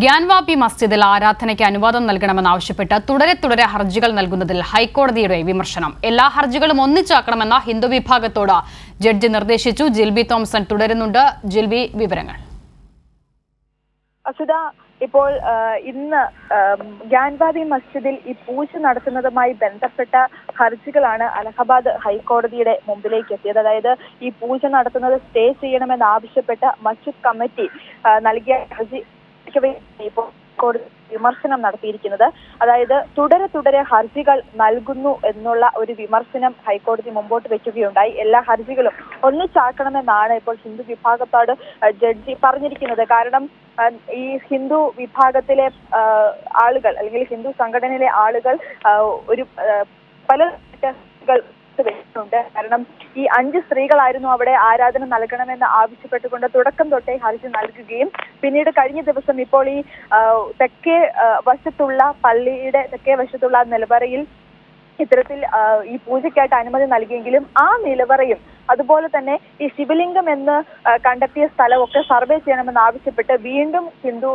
ഗ്യാൻവാപി മസ്ജിദിൽ ആരാധനയ്ക്ക് അനുവാദം നൽകണമെന്നാവശ്യപ്പെട്ട് തുടരെ തുടരെ ഹർജികൾ നൽകുന്നതിൽ ഹൈക്കോടതിയുടെ വിമർശനം. എല്ലാ ഹർജികളും ഒന്നിച്ചാക്കണമെന്ന ഹിന്ദു വിഭാഗത്തോട് ജഡ്ജി നിർദ്ദേശിച്ചു. ജിൽബി തോംസൺ തുടരുന്നുണ്ട്. ജിൽബി വിവരങ്ങൾ. ഇപ്പോൾ ഇന്ന് ഗ്യാൻവാദി മസ്ജിദിൽ ഈ പൂജ നടത്തുന്നതുമായി ബന്ധപ്പെട്ട ഹർജികളാണ് അലഹബാദ് ഹൈക്കോടതിയുടെ മുമ്പിലേക്ക് എത്തിയത്. അതായത് ഈ പൂജ നടത്തുന്നത് സ്റ്റേ ചെയ്യണമെന്നാവശ്യപ്പെട്ട് മസ്ജിദ് കമ്മിറ്റി നൽകിയ ഹർജി ഇപ്പോൾ കോടതി വിമർശനം നടത്തിയിരിക്കുന്നത്. അതായത് തുടരെ തുടരെ ഹർജികൾ നൽകുന്നു എന്നുള്ള ഒരു വിമർശനം ഹൈക്കോടതി മുമ്പോട്ട് വെക്കുകയുണ്ടായി. എല്ലാ ഹർജികളും ഒന്നിച്ചാക്കണമെന്നാണ് ഇപ്പോൾ ഹിന്ദു വിഭാഗത്തോട് ജഡ്ജി പറഞ്ഞിരിക്കുന്നത്. കാരണം ഈ ഹിന്ദു വിഭാഗത്തിലെ ആളുകൾ അല്ലെങ്കിൽ ഹിന്ദു സംഘടനയിലെ ആളുകൾ ഒരു പല ഹർജികൾ കാരണം ഈ അഞ്ച് സ്ത്രീകളായിരുന്നു അവിടെ ആരാധന നൽകണമെന്ന് ആവശ്യപ്പെട്ടുകൊണ്ട് തുടക്കം തൊട്ടേ ഹർജി നൽകുകയും പിന്നീട് കഴിഞ്ഞ ദിവസം ഇപ്പോൾ ഈ തെക്കേ വശത്തുള്ള പള്ളിയുടെ തെക്കേ വശത്തുള്ള നിലവറയിൽ ഇത്തരത്തിൽ ഈ പൂജയ്ക്കായിട്ട് അനുമതി നൽകിയെങ്കിലും ആ നിലവറയും അതുപോലെ തന്നെ ഈ ശിവലിംഗം എന്ന് കണ്ടെത്തിയ സ്ഥലമൊക്കെ സർവേ ചെയ്യണമെന്ന് ആവശ്യപ്പെട്ട് വീണ്ടും ഹിന്ദു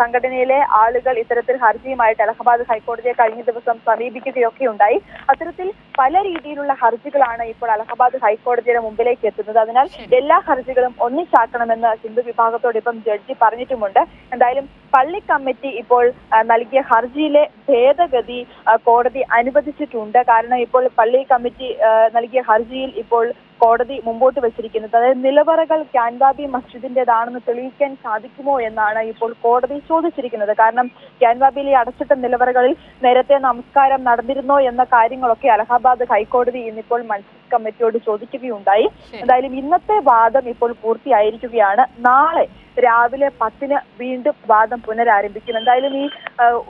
സംഘടനയിലെ ആളുകൾ ഇത്തരത്തിൽ ഹർജിയുമായിട്ട് അലഹബാദ് ഹൈക്കോടതിയെ കഴിഞ്ഞ ദിവസം സമീപിക്കുകയൊക്കെ ഉണ്ടായി. അത്തരത്തിൽ പല രീതിയിലുള്ള ഹർജികളാണ് ഇപ്പോൾ അലഹബാദ് ഹൈക്കോടതിയുടെ മുമ്പിലേക്ക് എത്തുന്നത്. അതിനാൽ എല്ലാ ഹർജികളും ഒന്നിച്ചാക്കണമെന്ന് ഹിന്ദു വിഭാഗത്തോട് ഇപ്പം ജഡ്ജി പറഞ്ഞിട്ടുമുണ്ട്. എന്തായാലും പള്ളി കമ്മിറ്റി ഇപ്പോൾ നൽകിയ ഹർജിയിലെ ഭേദഗതി കോടതി അനുവദിച്ചിട്ടുണ്ട്. കാരണം ഇപ്പോൾ പള്ളി കമ്മിറ്റി നൽകിയ ഹർജിയിൽ ഇപ്പോൾ കോടതി മുമ്പോട്ട് വെച്ചിരിക്കുന്നത്. അതായത് നിലവറകൾ ക്യാൻവാബി മസ്ജിദിന്റേതാണെന്ന് തെളിയിക്കാൻ സാധിക്കുമോ എന്നാണ് ഇപ്പോൾ കോടതി ചോദിച്ചിരിക്കുന്നത്. കാരണം ക്യാൻവാബിയിലെ അടച്ചിട്ട നിലവറകളിൽ നേരത്തെ നമസ്കാരം നടന്നിരുന്നോ എന്ന കാര്യങ്ങളൊക്കെ അലഹാബാദ് ഹൈക്കോടതി ഇന്നിപ്പോൾ മസ്ജിദ് കമ്മിറ്റിയോട് ചോദിക്കുകയുണ്ടായി. എന്തായാലും ഇന്നത്തെ വാദം ഇപ്പോൾ പൂർത്തിയായിരിക്കുകയാണ്. നാളെ രാവിലെ പത്തിന് വീണ്ടും വാദം പുനരാരംഭിക്കും എന്തായാലും ഈ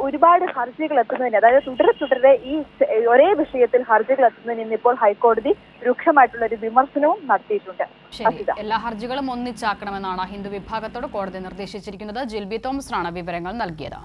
ഒരുപാട് ഹർജികൾ എത്തുന്നതിന് അതായത് തുടരെ തുടരെ ഈ ഒരേ വിഷയത്തിൽ ഹർജികൾ എത്തുന്നതിന് ഇന്നിപ്പോൾ ഹൈക്കോടതി രൂക്ഷമായിട്ടുള്ള ഒരു വിമർശനവും നടത്തിയിട്ടുണ്ട്. എല്ലാ ഹർജികളും ഒന്നിച്ചാക്കണമെന്നാണ് ഹിന്ദു വിഭാഗത്തോട് കോടതി നിർദ്ദേശിച്ചിരിക്കുന്നത്. ജിൽബി തോമസിനാണ് വിവരങ്ങൾ നൽകിയത്.